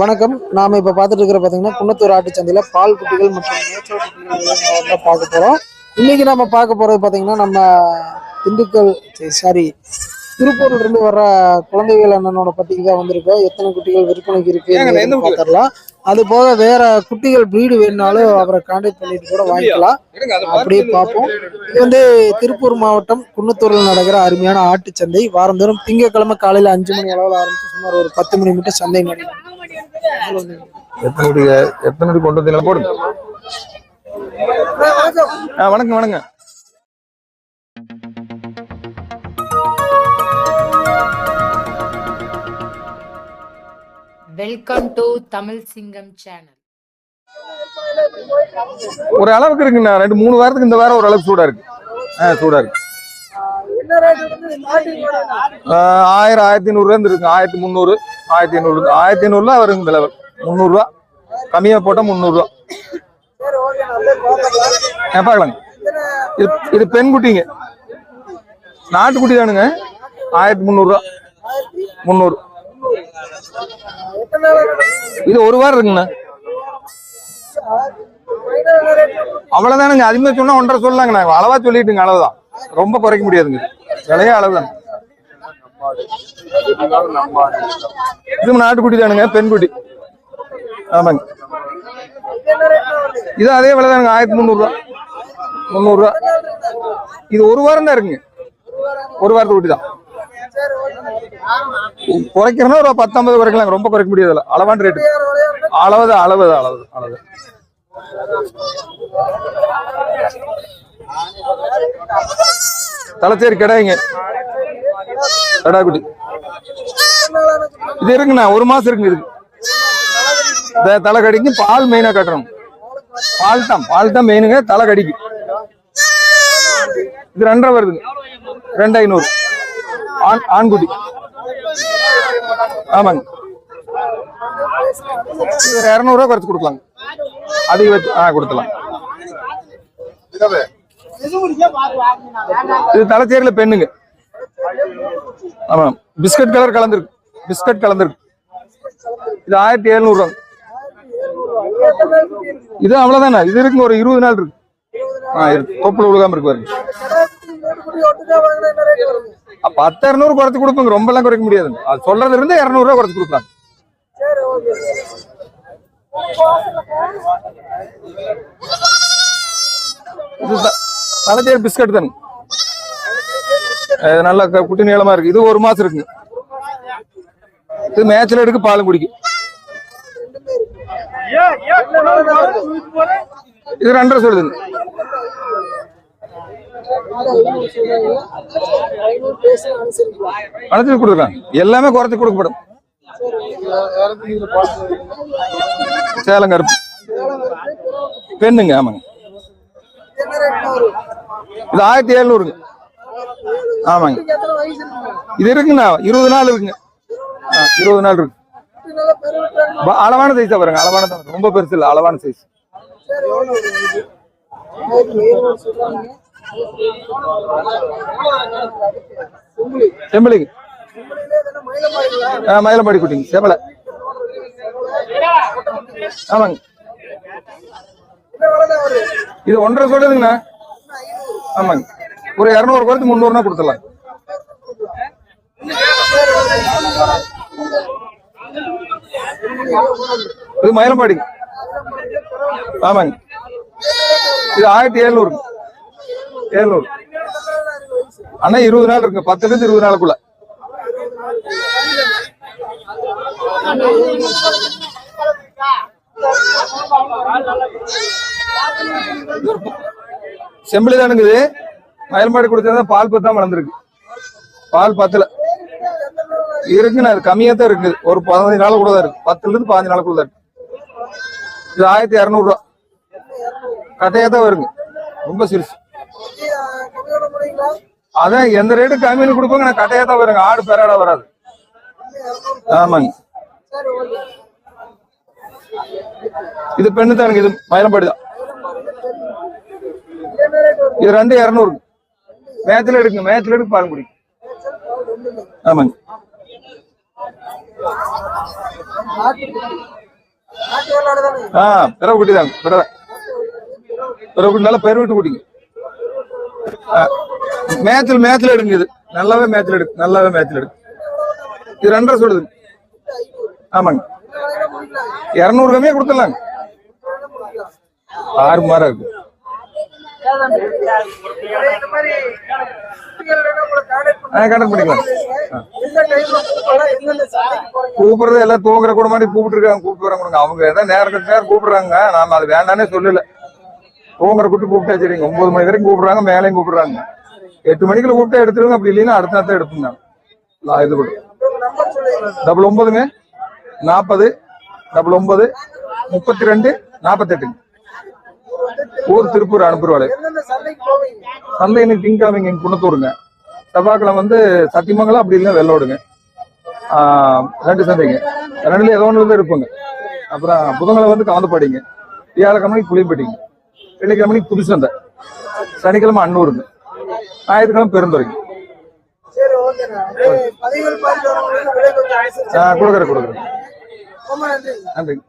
வணக்கம். நாம இப்ப பார்த்துட்டு இருக்கிற பாத்தீங்கன்னா குன்னத்தூர் ஆட்டுச்சந்தையில பால் குட்டிகள் மற்றும் குட்டிகள் தான் பார்க்க போறோம். இன்னைக்கு நம்ம பார்க்க போறது பாத்தீங்கன்னா நம்ம திண்டுக்கல் சாரி திருப்பூர்ல இருந்து வர்ற குழந்தைகள் அண்ணனோட பட்டிக்கு தான் வந்திருக்கோம் எத்தனை குட்டிகள் விற்பனைக்கு இருக்கு ஏங்க, எந்த குட்டி? பார்த்துடலாம். அது போக வேற குட்டிகள் பிரீடு வேணும்னாலும் அவரை கான்டாக்ட் பண்ணிட்டு கூட வாங்கிக்கலாம். அப்படியே பார்ப்போம். இது வந்து திருப்பூர் மாவட்டம் குன்னத்தூரில் நடக்கிற அருமையான ஆட்டுச்சந்தை. வாரந்தோறும் திங்கட்கிழமை காலையில அஞ்சு மணி அளவில் ஆரம்பிச்சு சுமார் ஒரு பத்து மணி மட்டும் சந்தை நடைபெறும் எத்தனை எத்தனை கொண்டு வந்தீங்களா? போடுங்க. ஆ வணக்கம் வணக்கம். வெல்கம் டு தமிழ் சிங்கம் சேனல் ஒரு அளவுக்கு இருக்குண்ணா ரெண்டு மூணு வாரத்துக்கு இந்த வாரம் ஒரு அளவுக்கு சூடா இருக்கு. ஆ சூடா இருக்கு. ஆயிரம் ஆயிரத்தி ஐநூறுரூவா இருக்கு. ஆயிரத்தி முந்நூறு ஆயிரத்தி ஐநூறு ஆயிரத்தி ஐநூறுரூவா வருங்க இந்த லெவல் முந்நூறுரூவா கம்மியாக போட்டால் முந்நூறுரூவா ஆ பார்க்கலாங்க. இது இது பெண் குட்டிங்க. நாட்டுக்குட்டி தானுங்க. ஆயிரத்தி முந்நூறுரூவா முந்நூறு. இது ஒரு வாரம் இருக்குங்கண்ணா அவ்வளவுதானுங்க. அதிகமா சொன்னா ஒன்றரை சொல்லலாங்கண்ணா. அளவா சொல்லிட்டுங்க அளவுதான். ரொம்ப குறைக்க முடியாதுங்க. விலையே அளவுதான். இது நாட்டுக்குட்டி தானுங்க பெண்குட்டி. ஆமாங்க. இது அதே விலை தானுங்க ஆயிரத்தி முந்நூறுரூவா முந்நூறுரூவா இது ஒரு வாரம் தான் இருக்குங்க. ஒரு வாரத்தை குட்டி தான் குறைக்கிறனா ஒரு பத்தொன்பது குறைக்கலாம் ரொம்ப குறைக்க முடியாதுல்ல. அளவான ரேட்டு அளவுதான் அளவு அளவு அளவு தலைச்சேரி கிடையாங்க. கடா குட்டி. இது இருக்குண்ணா ஒரு மாசம் இருக்குங்க இதுக்கு. தலை கடிக்கு பால் மெயினா கட்டணும் பால் தான் பால் தான் மெயினுங்க தலை கடிக்கு இது ரெண்டரை வருதுங்க. ரெண்டு ஐநூறு. ஆண் ஆண்குட்டி ஆமாங்க. ஒரு இரநூறுவா குறைச்சு கொடுக்கலாங்க. அதிக வச்சு ஆ கொடுத்துலாம் இது தலைச்சேரியில பெண்ணுங்க. ஆமா பிஸ்கட் கலர் கலந்துருக்கு. பிஸ்கட் கலந்துருக்கு. இது ஆயிரத்தி எழுநூறு ரூபா இது அவ்வளவுதானே? இது இருக்குங்க ஒரு இருபது நாள் இருக்கு. ஆ இருக்கு. தொப்புல விழுகாம இருக்கு பாருங்க. பத்து இரநூறு குறைச்சு கொடுப்போங்க. ரொம்ப எல்லாம் குறைக்க முடியாதுங்க. அது சொல்றது இருந்து இரநூறு ரூபா குறைச்சு த- தலைச்சேரி பிஸ்கட் தானுங்க. இது நல்லா குட்டி நீளமா இருக்கு. இது ஒரு மாசம் இருக்குங்க. இது மேட்ச்ல எடுக்க பாலும் குடிக்கும். இது ரெண்டரை சொல்லுதுங்க. அனுப்பிச்சு கொடுக்கலாம். எல்லாமே குறைச்சி கொடுக்கப்படும். சேலம் கருப்பு. பெண்ணுங்க ஆமாங்க. இது ஆயிரத்தி எழுநூறுங்க. ஆமாங்க. இது இருக்குங்கண்ணா இருபது நாள் இருக்குங்க. ஆ, இருபது நாள் இருக்கு. அளவான சைஸ் பாருங்க அளவான ரொம்ப பெருசு இல்லை அளவான சைஸ் செம்பிளிங் மயிலம்பாடி குட்டிங்க செம்பலை ஆமாங்க. இது ஒன்றரை சொல்லுதுங்கண்ணா. ஆமாங்க. ஒரு இரநூறு குறைச்சு முந்நூறுனா கொடுத்துடலாம். இது மயிலம்பாடி ஆமாங்க. இது ஆயிரத்தி எழுநூறு ஏழுநூறு. அண்ணா இருபது நாள் இருக்கு. பத்துல இருந்து இருபது நாளுக்குள்ள. செம்பிளி தானுங்குது மயில்மாடி கொடுத்தா பால் பத்தாம வளர்ந்துருக்கு. பால் பத்துல. இருக்குண்ணா அது கம்மியா தான் இருக்குது. ஒரு பதினஞ்சு நாள் கூட தான் இருக்கு. பத்துல இருந்து பதினஞ்சு நாளுக்குள்ள தான் இருக்கு. இது ஆயிரத்தி இரநூறுவா கட்டையா தான் வருங்க. ரொம்ப சிறுசு. அதான் எந்த ரேட்டு கம்மியில் கொடுப்பாங்க நான் கட்டையா தான் வருங்க ஆடு பெறாடா வராது. ஆமாங்க. இது பெண்ணு தானுங்க இது மயிலம்பாடி தான். இது ரெண்டு இரநூறு. மேத்துல எடுக்குங்க மேத்துல எடுக்கு பால் குடி ஆமாங்க. ஆஹ் வெள்ளாடு ஆ பிறகு குட்டி தாங்க பிறவை பிறவு குட்டி நல்லா பெருவிட்டு குட்டிங்க ஆ, மேய்ச்சல் எடுங்க இது. நல்லாவே மேய்ச்சல் எடுக்கு நல்லாவே மேய்ச்சல் எடுக்கு இது ரெண்டரை சொல்லுது. ஆமாங்க. இரநூறு கம்மியா கொடுத்துடலாங்க. ஆறு மாரம் இருக்கு. ஆ கணக்கு பண்ணிக்கலாம். கூப்பிடுறது எல்லாம் தூங்குற கூட மாதிரி கூப்பிட்டு இருக்காங்க கூப்பிட்டு வராங்க. அவங்க ஏதாவது நேரத்துக்கு நேரம் கூப்பிடுறாங்க. நாம அது வேண்டானே சொல்லல. தூங்குற கூப்பிட்டு கூப்பிட்டா சரிங்க ஒன்பது மணி வரைக்கும் கூப்பிடுறாங்க மேலேயும் கூப்பிடுறாங்க. எட்டு மணிக்குள்ள கூப்பிட்டா எடுத்துருங்க அப்படி இல்லைன்னா அடுத்த நேரத்தை எடுத்துங்க நான் இது கூட டபுள் ஒன்பதுங்க. நாற்பது டபுள் ஒன்பது முப்பத்தி ரெண்டு நாற்பத்தெட்டுங்க. ஊர் திருப்பூர் அனுப்புறவாள். சந்தை இன்னைக்கு திங்கக்கிழமைங்க இங்க குணத்தூருங்க. செவ்வாய்க்கிழமை வந்து சத்தியமங்கலம் அப்படி இல்லைன்னா வெள்ளோடுங்க. ரெண்டு சந்தைங்க. ரெண்டுல ஏதோ ஒன்று வந்து இருப்புங்க. அப்புறம் புதன்கிழமை வந்து கவந்தப்பாடிங்க. வியாழக்கிழமை புளியம்பட்டிங்க. வெள்ளிக்கிழமைக்கு புது சந்தை. சனிக்கிழமை அன்னூருங்க. ஞாயிற்றுக்கிழமை பெருந்துறைங்க. கொடுக்குறேன் கொடுக்குறேன். நன்றிங்க.